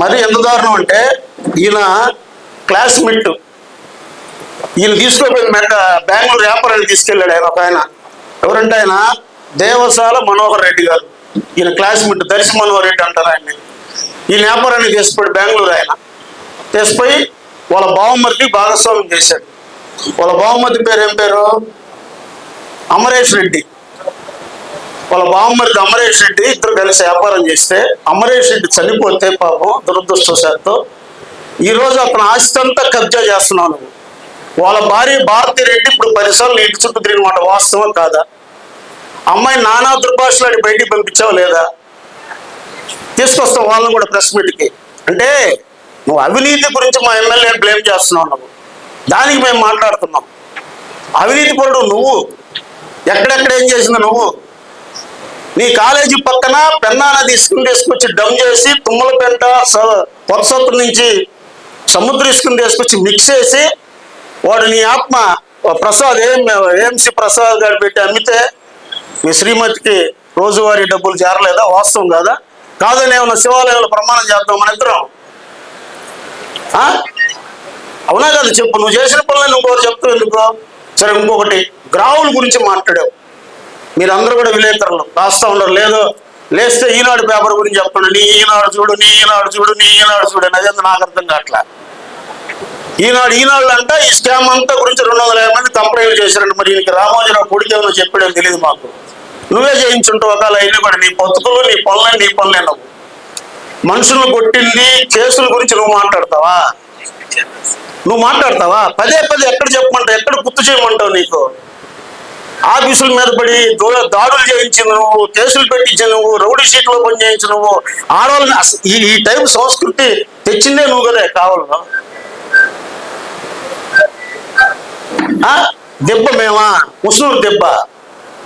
మరి ఎంత దారుణం అంటే ఈయన క్లాస్మేట్ ఈయన తీసుకోపోయిన మెట్ట బెంగళూరు వ్యాపారానికి తీసుకెళ్ళాడు ఆయన ఒక ఆయన. ఎవరంటే ఆయన? దేవసాల మనోహర్ రెడ్డి గారు. ఈయన క్లాస్మేట్ దర్శి మనోహర్ రెడ్డి అంటారు ఆయన్ని. ఈయన వ్యాపారానికి తీసుకుపోయాడు బెంగళూరు ఆయన. తీసుకుపోయి వాళ్ళ బావమరిది భాగస్వామ్యం చేశాడు. వాళ్ళ బావమరిది పేరు ఏం పేరు? అమరేష్ రెడ్డి. వాళ్ళ బావమరిది అమరేష్ రెడ్డి ఇద్దరు కలిసి వ్యాపారం చేస్తే అమరేష్ రెడ్డి చనిపోతే పాపం దురదృష్టవశాత్తు ఈరోజు అతను ఆస్తి అంతా కబ్జా చేస్తున్నాను నువ్వు వాళ్ళ భార్య భారతి రెడ్డి ఇప్పుడు పరిసరాలు ఇంటి చుట్టూ తిరిగిన మాట వాస్తవం కాదా? అమ్మాయి నానా దుర్భాషలాడి బయటికి పంపించావు లేదా? తీసుకొస్తాం వాళ్ళని కూడా ప్రెస్ మీట్కి. అంటే నువ్వు అవినీతి గురించి మా ఎమ్మెల్యే బ్లేమ్ చేస్తున్నావు నువ్వు. దానికి మేము మాట్లాడుతున్నాం. అవినీతి పరుడు నువ్వు. ఎక్కడెక్కడ ఏం చేసింది నువ్వు? నీ కాలేజీ పక్కన పెన్నా నది ఇసుకని తీసుకొచ్చి డమ్ చేసి తుమ్మలపెంట స- పొరసత్తు నుంచి సముద్ర ఇసుకుని తీసుకొచ్చి మిక్స్ చేసి వాడు నీ ఆత్మ ప్రసాద్ ఏం ఏఎంసీ ప్రసాద్ గారు పెట్టి అమ్మితే మీ శ్రీమతికి రోజువారీ డబ్బులు చేరలేదా? వాస్తవం కాదా? కాదని ఏమన్నా శివాలయంలో ప్రమాణం చేద్దాం మన ఇద్దరం ఆ? అవునా కదా చెప్పు. నువ్వు చేసిన పనులు ఇంకోటి చెప్తూ ఎందుకు? సరే ఇంకొకటి గ్రావుల గురించి మాట్లాడావు. మీరందరూ కూడా విలేకరులు. రాస్తా ఉండరు లేదు లేస్తే ఈనాడు పేపర్ గురించి చెప్పండి. నీ ఈనాడు చూడు నీ ఈనాడు చూడు నీ ఈనాడు చూడు అనేది నాకు అర్థం కావట్లా. ఈనాడు ఈనాడు అంట ఈ స్కామ్ అంతా గురించి రెండు వందల యాభై మంది కంప్లైంట్ చేశారంట. మరి ఈయనకి రామోజీరావు కొడుకు ఏమో చెప్పాడని తెలియదు మాకు. నువ్వే చేయించుంటావు ఒకవేళ అయినా కూడా నీ పొత్తుకులు నీ పనులే నీ పనులే నువ్వు మనుషులను కొట్టింది కేసుల గురించి నువ్వు మాట్లాడతావా? నువ్వు మాట్లాడతావా? పదే పదే ఎక్కడ చెప్పమంటావు? ఎక్కడ గుర్తు చేయమంటావు నీకు? ఆఫీసుల మీద పడి దాడులు చేయించి నువ్వు కేసులు పెట్టించి నువ్వు రౌడీ షీట్లో పని చేయించి నువ్వు ఆడవాళ్ళని ఈ ఈ టైప్ సంస్కృతి తెచ్చిందే నువ్వు కదా కావాలను? ఆ? దెబ్బ మేమా? ముసూరు దెబ్బ.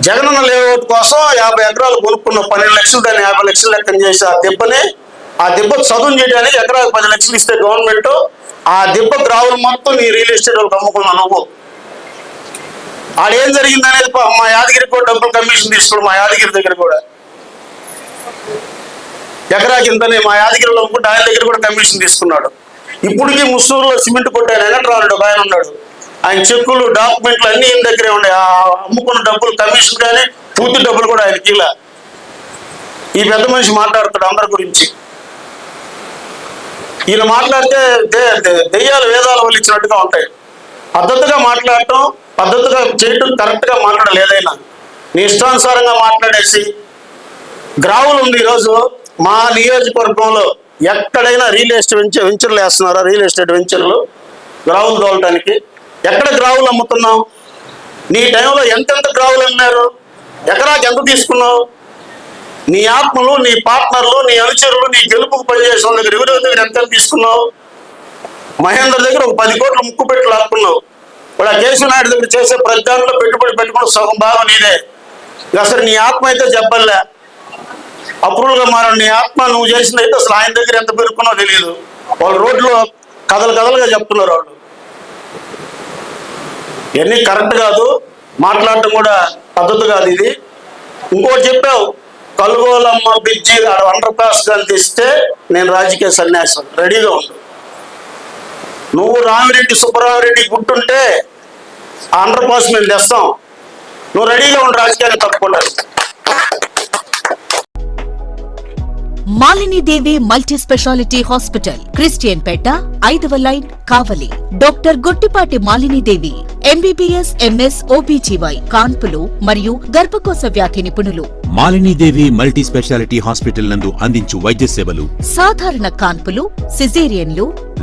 జగనన్న లేఅవుట్ కోసం యాభై ఎకరాలు కొనుక్కున్న పన్నెండు లక్షలు దాన్ని యాభై లక్షలు లెక్కన చేసి ఆ దెబ్బని ఆ దెబ్బ చదువు చేయడానికి ఎకరాకు పది లక్షలు ఇస్తే గవర్నమెంట్ ఆ దెబ్బ ద్రావులు మొత్తం నీ రియల్ ఎస్టేట్ వాళ్ళకి అమ్ముకున్నా నువ్వు. ఆడేం జరిగింది అనేది పా- మా యాదగిరి కూడా డబ్బులు కమిషన్ తీసుకోడు మా యాదగిరి దగ్గర కూడా. ఎకరాకి ఇంతనే మా యాదగిరిలో అమ్ముకుంటే ఆయన దగ్గర కూడా కమిషన్ తీసుకున్నాడు. ఇప్పటికీ ముస్సూరులో సిమెంట్ కొట్టాను ఎలక్ట్రానిక్ ఒక ఆయన ఉన్నాడు. ఆయన చెక్కులు డాక్యుమెంట్లు అన్ని ఈయన దగ్గరే ఉన్నాయి. ఆ అమ్ముకున్న డబ్బులు కమిషన్ కానీ పూర్తి డబ్బులు కూడా ఆయన కీలా ఈ పెద్ద మనిషి మాట్లాడతాడు అందరి గురించి. ఈయన మాట్లాడితే దే- దెయ్యాలు వేదాలు వల్లించినట్టుగా ఉంటాయి. పద్ధతిగా మాట్లాడటం పద్ధతిగా చేయటం కరెక్ట్గా మాట్లాడాలి ఏదైనా. నీ ఇష్టానుసారంగా మాట్లాడేసి. గ్రావులు ఉంది ఈరోజు. మా నియోజకవర్గంలో ఎక్కడైనా రియల్ ఎస్టేట్ వెంచర్లు వేస్తున్నారా? రియల్ ఎస్టేట్ వెంచర్లు గ్రావులు తోలటానికి. ఎక్కడ గ్రావులు అమ్ముతున్నావు? నీ టైంలో ఎంతెంత గ్రావులు అమ్మారు? ఎకరాకి ఎంత తీసుకున్నావు? నీ ఆత్మలు నీ పార్ట్నర్లు నీ అనుచరులు నీ గెలుపుకు పనిచేసిన దగ్గర ఎవరి దగ్గర ఎంత తీసుకున్నావు? మహేందర్ దగ్గర ఒక పది కోట్ల ముక్కు పెట్టి లాక్కున్నావు. ఇప్పుడు ఆ కేశవ నాయుడు దగ్గర చేసే ప్రతి దాంట్లో పెట్టుబడి పెట్టుకున్న సగం భావం నీదే. అసలు నీ ఆత్మ అయితే చెప్పలే. అప్రూవల్గా మనం నీ ఆత్మ నువ్వు చేసింది అయితే అసలు ఆయన దగ్గర ఎంత పెరుక్కున్నావు తెలియదు వాళ్ళు రోడ్లో కథలు కథలుగా చెప్తున్నారు వాళ్ళు. ఇవన్నీ కరెక్ట్ కాదు. మాట్లాడటం కూడా పద్ధతి కాదు ఇది. ఇంకోటి చెప్పావు కలుగోలమ్మ బ్రిడ్జి అండర్ పాస్ కానీ తీస్తే నేను రాజకీయ సన్యాసం. రెడీగా ఉండు. నువ్వు రామిరెడ్డి సుబ్బరామిరెడ్డి గుట్టుంటే ఆ అండర్ పాస్ మేము తెస్తాం. నువ్వు రెడీగా ఉండు రాజకీయాన్ని తప్పకుండా. Malini Devi multi speciality hospital Christian Peta ఐదవ line Kavali. Doctor Guttipati Malini Devi MBBS MS OBGY కాన్పులు మరియు గర్భకోశ వ్యాధి నిపుణులు. మాలినీదేవి మల్టీ స్పెషాలిటీ హాస్పిటల్ నందు అందించు వైద్య సేవలు. సాధారణ కాన్పులు సిజేరియన్లు